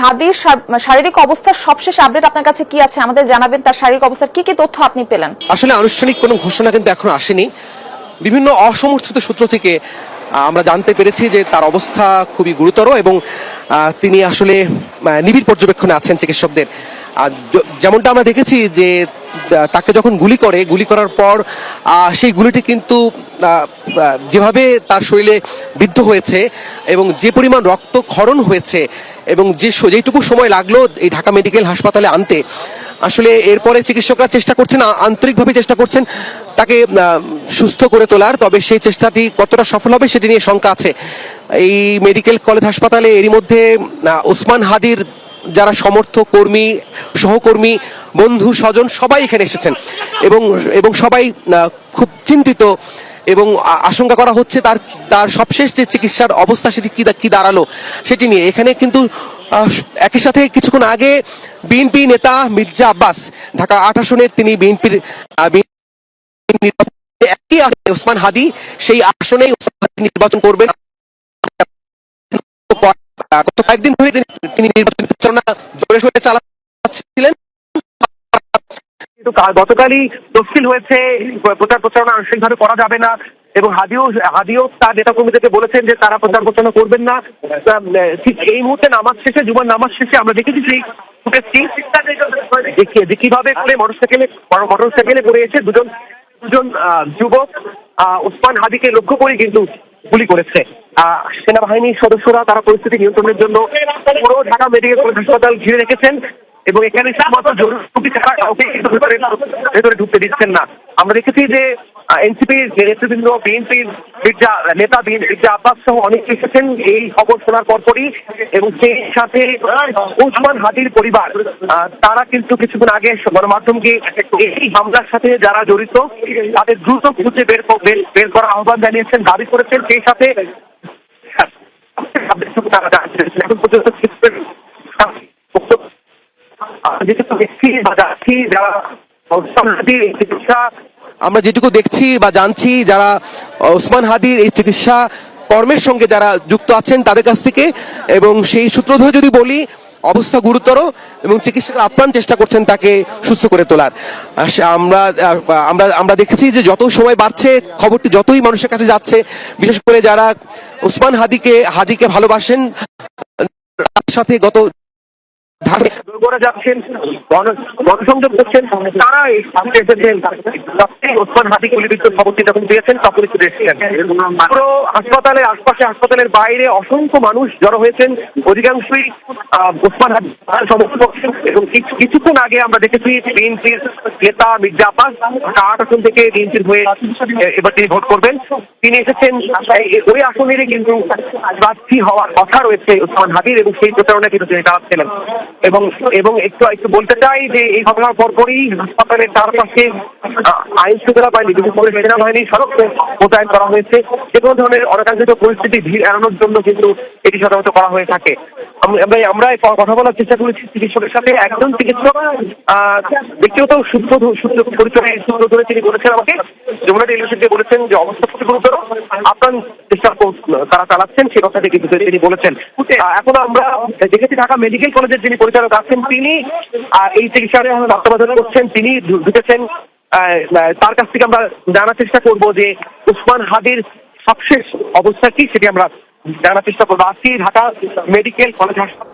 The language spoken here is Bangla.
হাদির শারীরিক অবস্থার সবশেষ আপডেট আপনার কাছে কি আছে? আমাদের জানাবেন তার শারীরিক অবস্থার কি কি তথ্য আপনি পেলেন? আসলে আনুষ্ঠানিক কোনো ঘোষণা কিন্তু এখনও আসেনি। বিভিন্ন অসমর্থিত সূত্র থেকে আমরা জানতে পেরেছি যে তার অবস্থা খুবই গুরুতর এবং তিনি আসলে নিবিড় পর্যবেক্ষণে আছেন চিকিৎসকদের। যেমনটা আমরা দেখেছি যে তাকে যখন গুলি করে, গুলি করার পর সেই গুলিটি কিন্তু যেভাবে তার শরীরে বিদ্ধ হয়েছে এবং যে পরিমাণ রক্তক্ষরণ হয়েছে এবং যে যেটুকু সময় লাগল এই ঢাকা মেডিকেল হাসপাতালে আনতে, আসলে এরপরে চিকিৎসকরা চেষ্টা করছেন আন্তরিকভাবে চেষ্টা করছেন তাকে সুস্থ করে তোলার, তবে সেই চেষ্টাটি কতটা সফল হবে সেটি নিয়ে শঙ্কা আছে। এই মেডিকেল কলেজ হাসপাতালে এরই মধ্যে ওসমান হাদির যারা সমর্থক কর্মী, সহকর্মী, বন্ধু, স্বজন সবাই এখানে এসেছেন। এবং এবং সবাই খুব চিন্তিত এবং আশঙ্কা করা হচ্ছে তার তার সবশেষ যে চিকিৎসার অবস্থা সেটি কি কি দাঁড়াল সেটি নিয়ে। এখানে কিন্তু একই সাথে কিছুক্ষণ আগে বিএনপি নেতা মির্জা আব্বাস ঢাকা আট আসনের তিনি বিএনপির একই ওসমান হাদি সেই আসনে নির্বাচন করবেন। গত কয়েকদিন ধরে তিনি- নির্বাচন প্রচারণা জোরে সোরে চালাচ্ছিলেন কিন্তু গতকালই তফসিল হয়েছে প্রচার প্রচারণা আংশিকভাবে করা যাবে না এবং হাদিও হাদিও তার নেতা কর্মীদেরকে বলেছেন যে তারা প্রচার প্রচারণা করবেন না। ঠিক এই মুহূর্তে নামাজ শেষে, জুমার নামাজ শেষে আমরা দেখেছি সেই ফুটেজটি। যে কীভাবে করে মোটরসাইকেলে মোটরসাইকেলে করে এসে দুজন দুজন যুবক ওসমান হাদিকে লক্ষ্য করে কিন্তু গুলি করেছে। সেনাবাহিনীর সদস্যরা তারা পরিস্থিতি নিয়ন্ত্রণের জন্য পুরো ঢাকা মেডিকেল কলেজ হাসপাতাল ঘিরে রেখেছেন। এবং এখানে ভেতরে ঢুকতে দিচ্ছেন না আমরা দেখেছি যে এনসিপির নেতৃবৃন্দ বিএনপির মির্জা নেতা মির্জা আব্বাস সহ অনেকে এসেছেন এই খবর শোনার পরপরই এবং সেই সাথে ওসমান হাদির পরিবার তারা কিন্তু কিছুক্ষণ আগে গণমাধ্যমকে এই হামলার সাথে যারা জড়িত, তাদের দ্রুত খুঁজে বের বের- করার আহ্বান জানিয়েছেন, দাবি করেছেন সেই সাথে। এখন পর্যন্ত আমরা যেটুকু দেখছি বা জানছি, যারা ওসমান হাদির এই চিকিৎসা কর্মের সঙ্গে যারা যুক্ত আছেন তাদের কাছ থেকে, এবং সেই সূত্র ধরে যদি বলি, অবস্থা গুরুতর এবং চিকিৎসকরা আপ্রাণ চেষ্টা করছেন তাকে সুস্থ করে তোলার। আমরা আমরা আমরা দেখেছি যে যত সময় বাড়ছে, খবরটি যতই মানুষের কাছে যাচ্ছে, বিশেষ করে যারা ওসমান হাদিকে হাদিকে ভালোবাসেন সাথে গত তারা সামনে এসেছেন। ওসমান হাসপাতালের আশপাশে হাসপাতালের বাইরে অসংখ্য মানুষ জড়ো হয়েছেন। অধিকাংশই ওসমান সমর্থন এবং কিছু- কিছুক্ষণ আগে আমরা দেখেছি বিএনপির নেতা মির্জা আব্বাস আট আসন থেকে বিএনপির হয়ে এবার তিনি ভোট করবেন। তিনি এসেছেন ওই আসনেরই কিন্তু প্রার্থী হওয়ার কথা রয়েছে ওসমান হাদির এবং সেই প্রচারণা কিন্তু তিনি চালাচ্ছিলেন এবং এবং একটু একটু বলতে চাই যে এই ঘটনার পরপরই হাসপাতালের চারপাশে আইন শৃঙ্খলা বাহিনী, বিশেষ করে সেনাবাহিনী সড়ক মোতায়েন করা হয়েছে। যে কোনো ধরনের অনাকাঙ্ক্ষিত পরিস্থিতি, ভিড় এড়ানোর জন্য কিন্তু এটি সাধারণত করা হয়ে থাকে। আম- আমরা আমরা কথা বলার চেষ্টা করেছি চিকিৎসকের সাথে। একজন চিকিৎসক ব্যক্তিগত সূত্র সূত্র পরিচয়ে সূত্র ধরে তিনি বলেছেন আমাকে, যমুনা টেলিভিশনকে বলেছেন যে, অবস্থা খুবই গুরুতর। আপ্রাণ চেষ্টা তারা চালাচ্ছেন সে কথাটি কিন্তু তিনি বলেছেন। এখন আমরা দেখেছি ঢাকা মেডিকেল কলেজের যিনি পরিচালক আছেন, তিনি এই চিকিৎসার তত্ত্বাবধান করছেন, তিনি ঢুকেছেন তার কাছ থেকে আমরা জানার চেষ্টা করব যে উসমান হাদির সবশেষ অবস্থা কি, সেটি আমরা জানার চেষ্টা করব। আজকে ঢাকা মেডিকেল কলেজ হাসপাতাল